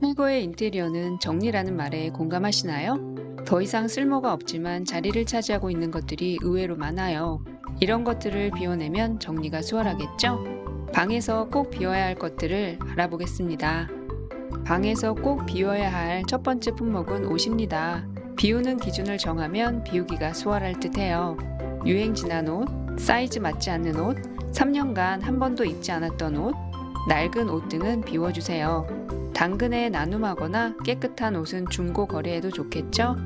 최고의 인테리어는 정리라는 말에 공감하시나요? 더 이상 쓸모가 없지만 자리를 차지하고 있는 것들이 의외로 많아요. 이런 것들을 비워내면 정리가 수월하겠죠? 방에서 꼭 비워야 할 것들을 알아보겠습니다. 방에서 꼭 비워야 할 첫 번째 품목은 옷입니다. 비우는 기준을 정하면 비우기가 수월할 듯 해요. 유행 지난 옷, 사이즈 맞지 않는 옷, 3년간 한 번도 입지 않았던 옷, 낡은 옷 등은 비워주세요. 당근에 나눔하거나 깨끗한 옷은 중고 거래해도 좋겠죠?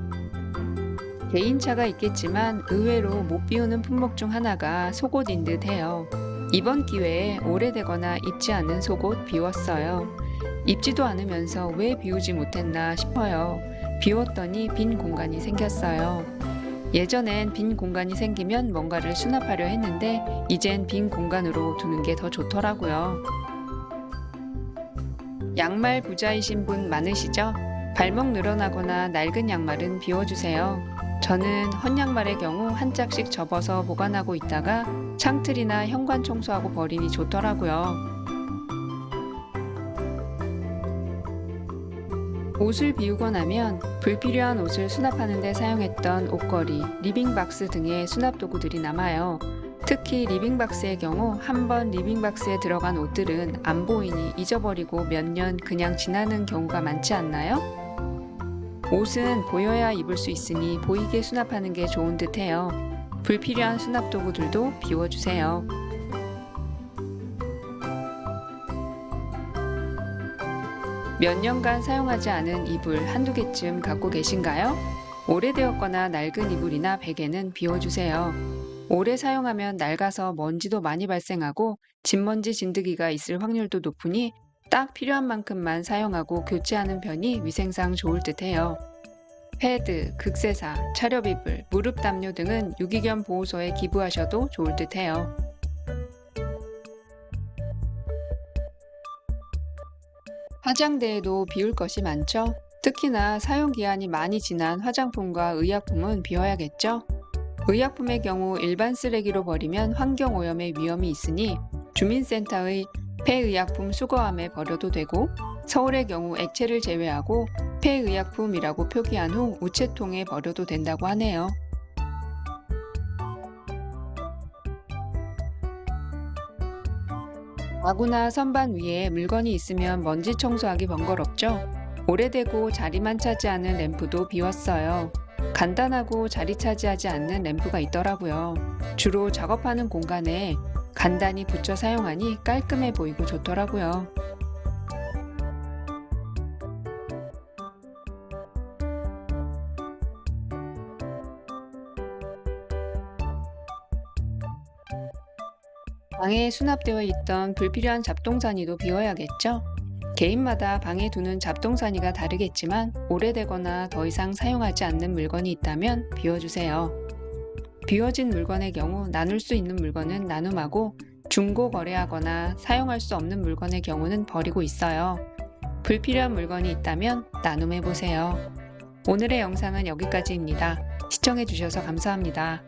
개인차가 있겠지만 의외로 못 비우는 품목 중 하나가 속옷인 듯 해요. 이번 기회에 오래되거나 입지 않은 속옷 비웠어요. 입지도 않으면서 왜 비우지 못했나 싶어요. 비웠더니 빈 공간이 생겼어요. 예전엔 빈 공간이 생기면 뭔가를 수납하려 했는데 이젠 빈 공간으로 두는 게 더 좋더라고요. 양말 부자이신 분 많으시죠? 발목 늘어나거나 낡은 양말은 비워주세요. 저는 헌양말의 경우 한 짝씩 접어서 보관하고 있다가 창틀이나 현관 청소하고 버리니 좋더라고요. 옷을 비우고 나면 불필요한 옷을 수납하는 데 사용했던 옷걸이, 리빙박스 등의 수납 도구들이 남아요. 특히 리빙박스의 경우 한 번 리빙박스에 들어간 옷들은 안 보이니 잊어버리고 몇 년 그냥 지나는 경우가 많지 않나요? 옷은 보여야 입을 수 있으니 보이게 수납하는 게 좋은 듯 해요. 불필요한 수납 도구들도 비워주세요. 몇 년간 사용하지 않은 이불 한두 개쯤 갖고 계신가요? 오래되었거나 낡은 이불이나 베개는 비워주세요. 오래 사용하면 낡아서 먼지도 많이 발생하고 진먼지 진드기가 있을 확률도 높으니 딱 필요한 만큼만 사용하고 교체하는 편이 위생상 좋을 듯 해요. 패드, 극세사, 차렵이불, 무릎 담요 등은 유기견 보호소에 기부하셔도 좋을 듯 해요. 화장대에도 비울 것이 많죠? 특히나 사용기한이 많이 지난 화장품과 의약품은 비워야겠죠? 의약품의 경우 일반 쓰레기로 버리면 환경오염의 위험이 있으니 주민센터의 폐의약품 수거함에 버려도 되고 서울의 경우 액체를 제외하고 폐의약품이라고 표기한 후 우체통에 버려도 된다고 하네요. 가구나 선반 위에 물건이 있으면 먼지 청소하기 번거롭죠? 오래되고 자리만 차지하는 램프도 비웠어요. 간단하고 자리 차지하지 않는 램프가 있더라고요. 주로 작업하는 공간에 간단히 붙여 사용하니 깔끔해 보이고 좋더라고요. 방에 수납되어 있던 불필요한 잡동사니도 비워야겠죠? 개인마다 방에 두는 잡동사니가 다르겠지만 오래되거나 더 이상 사용하지 않는 물건이 있다면 비워주세요. 비워진 물건의 경우 나눌 수 있는 물건은 나눔하고 중고 거래하거나 사용할 수 없는 물건의 경우는 버리고 있어요. 불필요한 물건이 있다면 나눔해 보세요. 오늘의 영상은 여기까지입니다. 시청해 주셔서 감사합니다.